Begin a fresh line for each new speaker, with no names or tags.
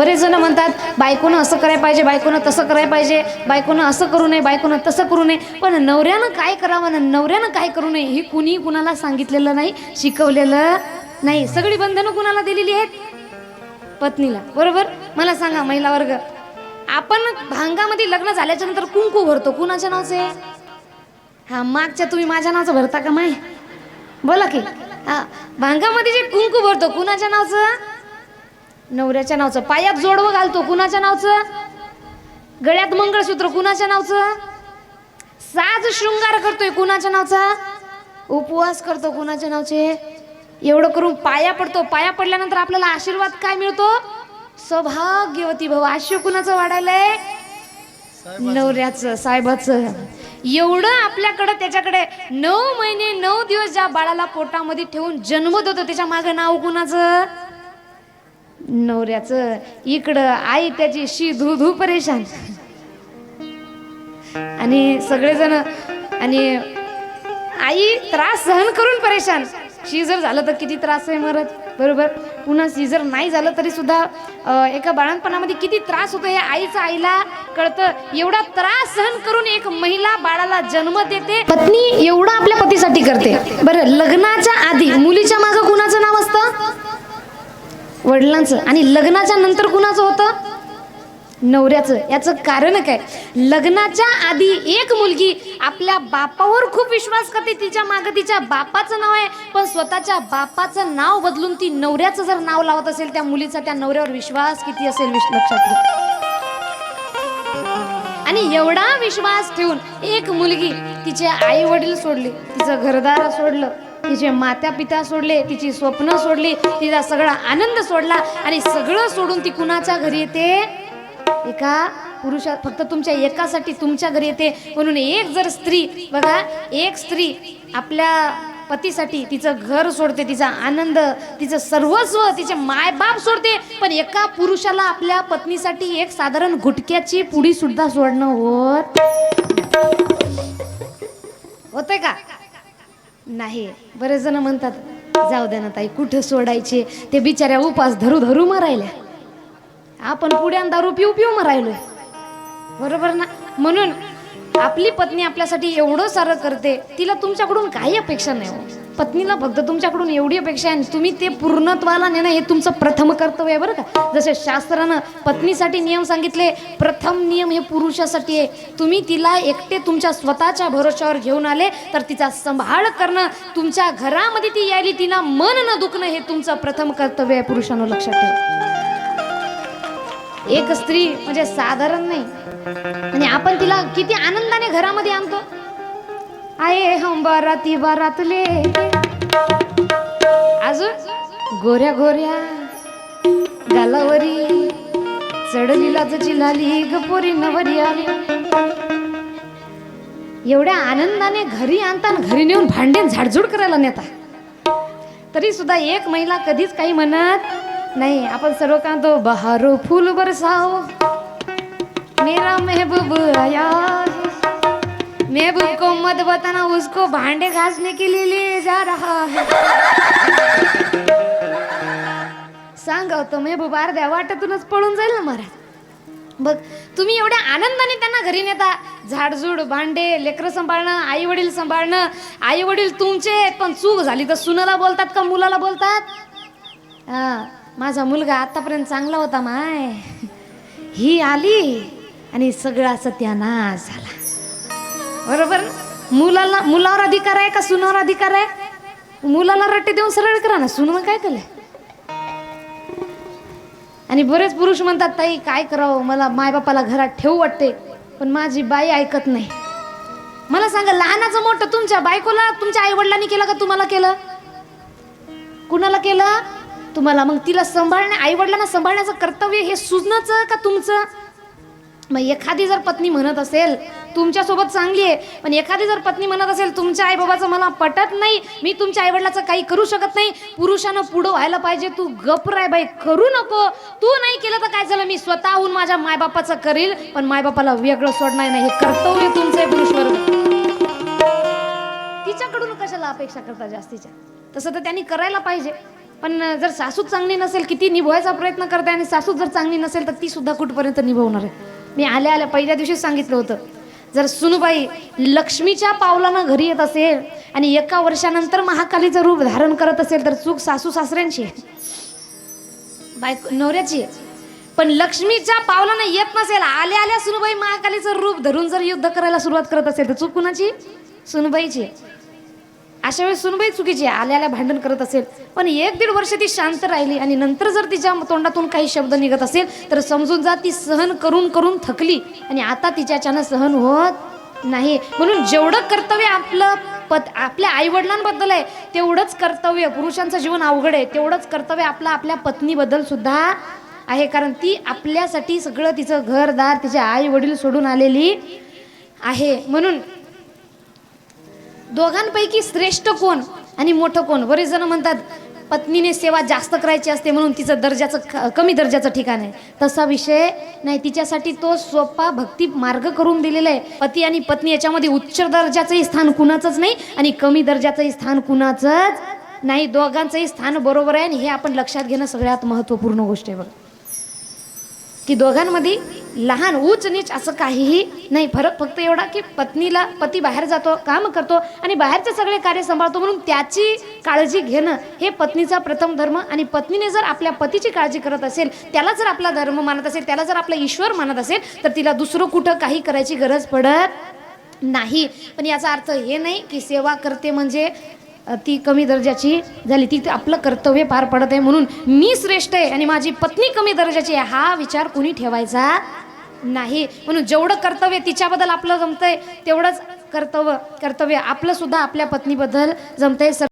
बरेच जण म्हणतात बायकोनं असं करायला पाहिजे बायकोनं तसं करायला पाहिजे बायकोनं असं करू नये बायकोनं तसं करू नये. पण नवऱ्यानं काय करावं ना नवऱ्यानं काय करू नये हे कुणी कुणाला सांगितलेलं नाही शिकवलेलं नाही. सगळी बंधनं कुणाला दिलेली आहेत? पत्नीला. बरोबर? मला सांगा महिला वर्ग. आपण भांगामध्ये लग्न झाल्याच्यानंतर कुंकू भरतो. कुणाच्या नावचे हा मागच्या तुम्ही माझ्या नावचं भरता का माय? बोला की. हा भांगामध्ये जे कुंकू भरतो कुणाच्या नावचं? नवऱ्याच्या नावचं. पायात जोडवं घालतो. कुणाच्या नावचं? गळ्यात मंगळसूत्र. कुणाच्या नावचं? साज शृंगार करतोय. कुणाच्या नावचा? उपवास करतो. कुणाच्या नावचे? एवढं करून पाया पडतो. पाया पडल्यानंतर आपल्याला आशीर्वाद काय मिळतो? सौभाग्यवती भाऊ आश्य कुणाचं वाढायलंय? नवऱ्याचं साहेबाचं. एवढं आपल्याकडं त्याच्याकडे नऊ महिने नऊ दिवस ज्या बाळाला पोटामध्ये ठेवून जन्मत होतं त्याच्या मागं नाव कुणाचं? नवऱ्याचं इकडं आई त्याची शी धू धू परेशान. आणि सगळेजण आणि आई त्रास सहन करून परेशान. सीझर झालं तर किती त्रास आहे मरत. बरोबर? पुन्हा सीझर नाही झालं तरी सुद्धा एका बाळणपणामध्ये किती त्रास होतो हे आईचं आईला कळतं. एवढा त्रास सहन करून एक महिला बाळाला जन्म देते. पत्नी एवढा आपल्या पतीसाठी करते. बरं लग्नाच्या आधी मुलीच्या मागं कुणाचं नाव असतं? वडिलांचं आणि लग्नाच्या नंतर कुणाचं होतं? नवऱ्याचं. याचं कारण काय? लग्नाच्या आधी एक मुलगी आपल्या बापावर खूप विश्वास करते. तिच्या मागं तिच्या बापाचं नाव आहे. पण स्वतःच्या बापाचं नाव बदलून ती नवऱ्याचं जर नाव लावत असेल त्या मुलीचा त्या नवऱ्यावर विश्वास किती असेल लक्षात आणि एवढा विश्वास ठेवून एक मुलगी तिचे आई वडील सोडले. तिचं घरदार सोडलं. तिचे माता पिता सोडले तिची स्वप्न सोडली तिचा सगळा आनंद सोडला आणि सगळं सोडून ती कुणाच्या घरी येते? एका पुरुषा फक्त तुमच्या एकासाठी तुमच्या घरी येते. म्हणून एक जर स्त्री बघा एक स्त्री आपल्या पतीसाठी तिचं घर सोडते तिचा आनंद तिचं सर्वस्व तिचे मायबाप सोडते. पण एका पुरुषाला आपल्या पत्नीसाठी एक साधारण गुटक्याची पुडी सुद्धा सोडणं होत होतंय का? नाही बरेच जण म्हणतात जाऊ द्या ना ताई कुठं सोडायचे? ते बिचाऱ्या उपास धरू धरू मरायल्या. आपण पुढ्यांदा दारू पिऊ पिऊ मरायलोय. बरोबर ना? म्हणून आपली पत्नी आपल्यासाठी एवढं सारं करते तिला तुमच्याकडून काही अपेक्षा नाही हो. पत्नीला फक्त तुमच्याकडून एवढी अपेक्षा आहे तुम्ही ते पूर्णत्वाला नेणं हे तुमचं प्रथम कर्तव्य आहे बरं का? जसे शास्त्रानं पत्नीसाठी नियम सांगितले प्रथम नियम हे पुरुषासाठी आहे. तुम्ही तिला एकटे तुमच्या स्वतःच्या भरोश्यावर घेऊन आले तर तिचा सांभाळ करणं तुमच्या घरामध्ये ती यायली तिला मन न दुखणं हे तुमचं प्रथम कर्तव्य आहे पुरुषांना लक्षात ठेवा. एक स्त्री म्हणजे साधारण नाही. आणि आपण तिला किती आनंदाने घरामध्ये आणतो. आहे हम बाराती बारातले अजून? गोऱ्या गोऱ्या गालावरी चढली लाजची लाली गपोरी नवरी आली. एवढ्या आनंदाने घरी आणताना घरी नेऊन भांडे झाडझूड करायला नेता. तरी सुद्धा एक महिला कधीच काही म्हणत नाही. आपण सर्व का तो बहारो फूल बरसाओ मेरा मेहबूब आया है महबूब को मत बताना उसको भांडे घासने के लिए ले जा रहा है। सांग तो महबूब द्या वाटतूनच पळून जाईल ना महाराज. बघ तुम्ही एवढ्या आनंदाने त्यांना घरी नेता. झाडझूड भांडे लेकरं सांभाळणं आई वडील सांभाळणं. आई वडील तुमचे पण चूक झाली तर सुनाला बोलतात का मुलाला बोलतात? हां माझा मुलगा आतापर्यंत चांगला होता माय. ही आली आणि सगळा सत्यानाश झाला. बरोबर? ना? मुलाला मुलावर अधिकार आहे का सुनावर अधिकार आहे? मुलाला रट्टे देऊन सरळ करा ना सुन काय केलंय आणि बरेच पुरुष म्हणतात ताई काय करावं? मला मायबापाला घरात ठेवू वाटते पण माझी बाई ऐकत नाही. मला सांगा लहानाचं मोठं तुमच्या बायकोला तुमच्या आई वडिलांनी केलं का तुम्हाला केलं? कुणाला केलं? तुम्हाला मग तिला सांभाळण्या आई वडिलांना सांभाळण्याचं कर्तव्य हे सुजनाचं का तुमचं? मग एखादी जर पत्नी म्हणत असेल तुमच्यासोबत चांगली आहे. पण एखादी जर पत्नी म्हणत असेल तुमच्या आईबाबाचं मला पटत नाही मी तुमच्या आईवडिलाचं काही करू शकत नाही पुरुषानं पुढं व्हायला पाहिजे तू गप राय बाई करू नको. तू नाही केलं तर काय झालं? मी स्वतःहून माझ्या मायबापाचं करील पण मायबापाला वेगळं सोडणार नाही. हे कर्तव्य तुमचं आहे पुरुष वर्ग. तिच्याकडून कशाला अपेक्षा करता जास्तीच्या? तसं तर त्यांनी करायला पाहिजे. पण जर सासू चांगली नसेल किती निभवायचा प्रयत्न करते आणि सासू जर चांगली नसेल तर ती सुद्धा कुठपर्यंत निभवणार आहे? मी आल्या आल्या पहिल्या दिवशीच सांगितलं होतं. जर सुनबाई लक्ष्मीच्या पावलानं घरी येत असेल आणि एका वर्षानंतर महाकालीचं रूप धारण करत असेल तर चूक सासू सासऱ्यांची बायको नवऱ्याची आहे. पण लक्ष्मीच्या पावलानं येत नसेल आल्या आल्या सुनबाई महाकालीचं रूप धरून जर युद्ध करायला सुरुवात करत असेल तर चूक कुणाची? सुनबाईची अशा वेळेस सुनबाई चुकीची आल्याला भांडण करत असेल. पण एक दीड वर्ष ती शांत राहिली आणि नंतर जर तिच्या तोंडातून काही शब्द निघत असेल तर समजून जा ती सहन करून करून थकली. आणि आता तिच्याच्यानं सहन होत नाही. म्हणून जेवढं कर्तव्य आपलं पत आपल्या आईवडिलांबद्दल आहे तेवढंच कर्तव्य पुरुषांचं जीवन अवघड आहे. तेवढंच कर्तव्य आपलं आपल्या पत्नीबद्दल सुद्धा आहे. कारण ती आपल्यासाठी सगळं तिचं घरदार तिचे आई वडील सोडून आलेली आहे. म्हणून दोघांपैकी श्रेष्ठ कोण आणि मोठं कोण? बरेच जण म्हणतात पत्नीने सेवा जास्त करायची असते म्हणून तिचं दर्जाचं कमी दर्जाचं ठिकाण आहे. तसा विषय नाही. तिच्यासाठी तो सोपा भक्ती मार्ग करून दिलेला आहे. पती आणि पत्नी याच्यामध्ये उच्च दर्जाचंही स्थान कुणाचंच नाही आणि कमी दर्जाचंही स्थान कुणाचंच नाही. दोघांचंही स्थान बरोबर आहे आणि हे आपण लक्षात घेणं सगळ्यात महत्त्वपूर्ण गोष्ट आहे बघा. की दोघांमध्ये लहान उच नीच असं काहीही नाही. फरक फक्त एवढा की पत्नीला पती बाहेर जातो काम करतो आणि बाहेरचे सगळे कार्य सांभाळतो म्हणून त्याची काळजी घेणं हे पत्नीचा प्रथम धर्म आणि पत्नीने जर आपल्या पतीची काळजी करत असेल त्याला जर आपला धर्म मानत असेल त्याला जर आपला ईश्वर मानत असेल तर तिला दुसरं कुठं काही करायची गरज पडत नाही. पण याचा अर्थ हे नाही की सेवा करते म्हणजे ती कमी दर्जाची झाली. ती आपलं कर्तव्य पार पडत आहे म्हणून मी श्रेष्ठ आहे आणि माझी पत्नी कमी दर्जाची आहे. हा विचार कुणी ठेवायचा नाही. म्हणून जेवढं कर्तव्य तिच्याबद्दल आपलं जमतंय तेवढंच कर्तव्य कर्तव्य आपलं सुद्धा आपल्या पत्नीबद्दल जमतंय.